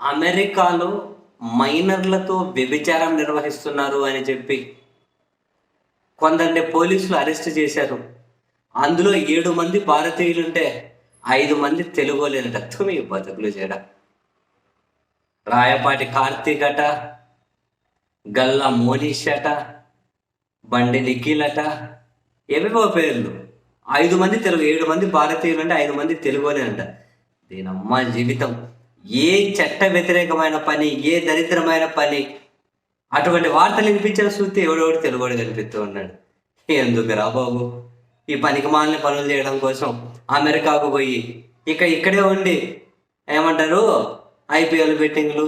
అమెరికాలో మైనర్లతో వ్యభిచారం నిర్వహిస్తున్నారు అని చెప్పి కొందరిని పోలీసులు అరెస్ట్ చేశారు. అందులో ఏడు మంది భారతీయులుంటే ఐదు మంది తెలుగులేని రక్తం తుమి బతుకులు చేయడం రాయపాటి కార్తీక్ అట గల్లా మోనీష్ అట బండి నిఖిల్ అట ఏవేవో పేర్లు. ఐదు మంది తెలుగు ఏడు మంది భారతీయులు అంటే ఐదు మంది తెలుగునేనంట దీనమ్మ జీవితం. ఏ చట్ట వ్యతిరేకమైన పని ఏ దరిద్రమైన పని అటువంటి వార్తలు వినిపించిన చూస్తే ఎవడెవడు తెలుగుడు కనిపిస్తూ ఉన్నాడు. ఎందుకు రాబాబు ఈ పనికి మాలిన పనులు చేయడం కోసం అమెరికాకు పోయి ఇక ఇక్కడే ఉండి ఏమంటారు? ఐపీఎల్ బెట్టింగ్లు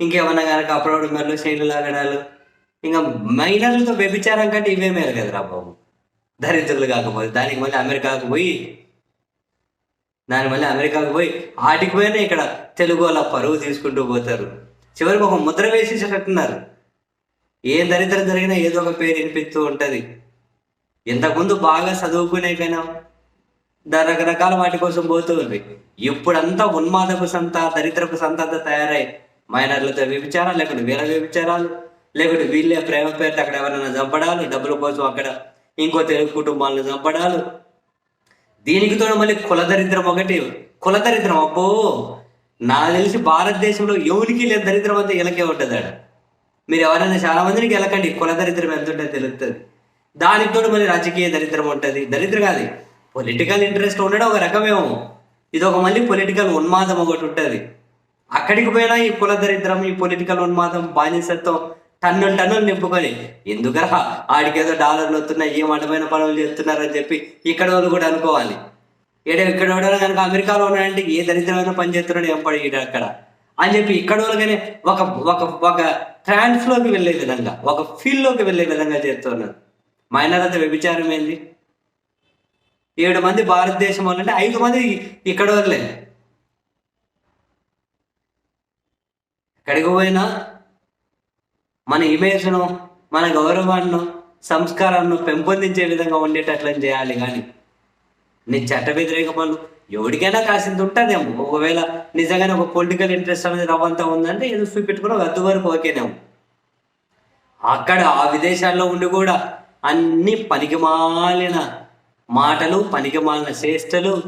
ఇంకేమన్నా కనుక అప్లోడ్ మెర్లు శైలు లాగడాలు ఇంకా మైనర్లతో వ్యభిచారం కంటే ఇవే మేలు కదరా బాబు. దరిద్రులు కాకపోతే దానికి మళ్ళీ అమెరికాకు పోయి దాని మళ్ళీ అమెరికాకు పోయి ఆటికి పోయినా ఇక్కడ తెలుగు వాళ్ళ పరువు తీసుకుంటూ పోతారు. చివరికి ఒక ముద్ర వేసేసేటట్టున్నారు. ఏ దరిద్రం జరిగినా ఏదో ఒక పేరు వినిపిస్తూ ఉంటుంది. ఇంతకుముందు బాగా చదువుకునేకైనా దాని రకరకాల వాటి కోసం పోతూ ఉంది. ఇప్పుడంతా ఉన్మాదపు సంత దరిద్రపు సంత తయారై మైనర్లతో వ్యభిచారాలు లేకుంటే వీళ్ళ వ్యభిచారాలు లేకుంటే వీళ్ళే ప్రేమ పేరుతో అక్కడ ఎవరైనా చంపడాలు డబ్బుల కోసం అక్కడ ఇంకో తెలుగు కుటుంబాలను చంపడాలు దీనికి తోడు మళ్ళీ కుల దరిద్రం ఒకటి కుల దరిద్రం అబ్బో! నాకు తెలిసి భారతదేశంలో ఎవరికి లేదు దరిద్రం అంతా ఇలాగే ఉంటుంది ఆడ. మీరు ఎవరైనా చాలా మందికి వెళ్ళకండి కుల దరిద్రం ఎంత ఉంటుందో తెలుస్తుంది దానికి తోడు మళ్ళీ రాజకీయ దరిద్రం ఉంటుంది. దరిద్రం కాదు పొలిటికల్ ఇంట్రెస్ట్ ఉండడం ఒక రకమేమో. ఇది ఒక మళ్ళీ పొలిటికల్ ఉన్మాదం ఒకటి ఉంటుంది. అక్కడికి పోయినా ఈ కుల దరిద్రం ఈ పొలిటికల్ ఉన్మాదం బానిసత్వం టన్నులు టన్నులు నింపుకొని. ఎందుకరా ఆడికేదో డాలర్లు వస్తున్నాయి ఏం అడ్డమైన పనులు చేస్తున్నారని చెప్పి ఇక్కడ వాళ్ళు కూడా అనుకోవాలి. ఏడ ఇక్కడ వాడు కనుక అమెరికాలో ఉన్నాడంటే ఏ దరిద్రమైన పని చేస్తున్నాడు ఏం పడి అక్కడ? అని చెప్పి ఇక్కడ వాళ్ళు కానీ ఒక ఒక ఒక ట్రాన్స్లోకి వెళ్ళే విధంగా ఒక ఫీల్డ్లోకి వెళ్ళే విధంగా చేస్తున్నారు. మైనారత వ్యభిచారం ఏంది? ఏడు మంది భారతదేశం వాళ్ళంటే ఐదు మంది ఇక్కడ వాళ్ళే. ఎక్కడికి పోయినా మన ఇమేజ్ను మన గౌరవాన్ని సంస్కారాన్ని పెంపొందించే విధంగా ఉండేటట్లని చేయాలి కానీ నీ చట్ట వ్యతిరేక పనులు ఎవరికైనా కాసింత ఉంటుందేమో. ఒకవేళ నిజంగానే ఒక పొలిటికల్ ఇంట్రెస్ట్ అనేది రవ్వంతా ఉందంటే ఏదో చూపెట్టుకుని ఒక అద్దు వరకు ఓకేనేమో. అక్కడ ఆ విదేశాల్లో ఉండి కూడా అన్ని పనికిమాలిన మాటలు పనికిమాలిన చేష్టలు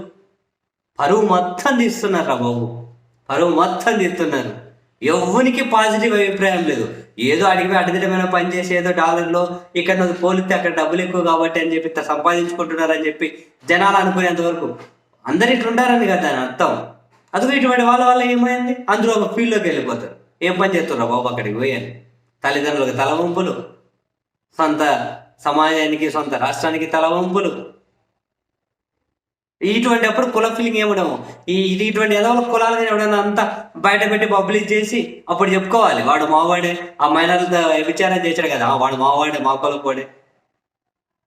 పరువు మొత్తం తీస్తున్నారు రా బాబు. పరువు మొత్తం తీస్తున్నారు. ఎవరికి పాజిటివ్ అభిప్రాయం లేదు. ఏదో అడిగి అడిగిన పని చేసి ఏదో డాలర్లో ఇక్కడ పోలిస్తే అక్కడ డబ్బులు ఎక్కువ కాబట్టి అని చెప్పి సంపాదించుకుంటున్నారని చెప్పి జనాలు అనుకునేంత వరకు అందరు ఇట్లుంటారని కదా దాని అర్థం. అదిగో ఇటువంటి వాళ్ళ వల్ల ఏమైంది? అందులో ఒక ఫీల్డ్లోకి వెళ్ళిపోతారు. ఏం పని చేస్తున్నారు? బాబు అక్కడికి పోయాలి తల్లిదండ్రులకు తలవంపులు సొంత సమాజానికి సొంత రాష్ట్రానికి తలవంపులు ఇటువంటి అప్పుడు కుల ఫీలింగ్ ఏమడము ఈ ఇది ఇటువంటి ఏదో కులాలని కులాలు ఎవడైనా అంతా బయట పెట్టి పబ్లిష్ చేసి అప్పుడు చెప్పుకోవాలి. వాడు మావాడే ఆ మైనర్లతో విచారం చేశాడు కదా. వాడు మావాడే మా కులపోడే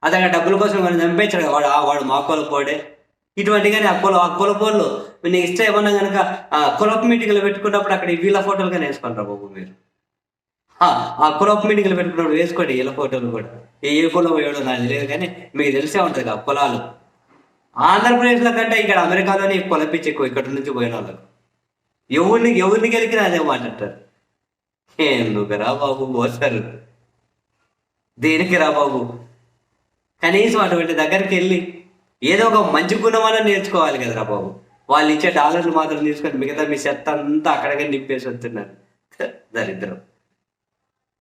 అదే డబ్బుల కోసం మనం చంపేశాడు కదా. వాడు "ఆ, వాడు మా కులపోడే ఇటువంటి కానీ ఆ కుల ఆ కులపోళ్ళు నేను ఇష్టం ఏమన్నా కనుక ఆ కులపు మీటింగ్లు పెట్టుకున్నప్పుడు అక్కడ ఈ వీళ్ళ ఫోటోలు కానీ వేసుకుంటారు బాబు మీరు. ఆ, కులప్ మీటింగ్లు పెట్టుకున్నప్పుడు వేసుకోండి వీళ్ళ ఫోటోలు కూడా. ఏ కులం ఏడో నాకు తెలియదు కానీ మీకు తెలిసే ఉంటుంది ఆ కులాలు. ఆంధ్రప్రదేశ్లో కంటే ఇక్కడ అమెరికాలోనే ఎక్కువ పిచ్చి ఎక్కువ ఇక్కడ నుంచి పోయిన వాళ్ళకు. ఎవరిని ఎవరిని గెలికినా అదే మాట అంటారు. ఎందుకు రా బాబు పోతారు దేనికి రా బాబు? కనీసం అటువంటి దగ్గరికి వెళ్ళి ఏదో ఒక మంచి గుణమని నేర్చుకోవాలి కదరా బాబు. వాళ్ళు ఇచ్చే డాలర్లు మాత్రం తీసుకొని మిగతా మీ చెత్త అంతా అక్కడికే నింపేసి వస్తున్నారు. దరిద్రం.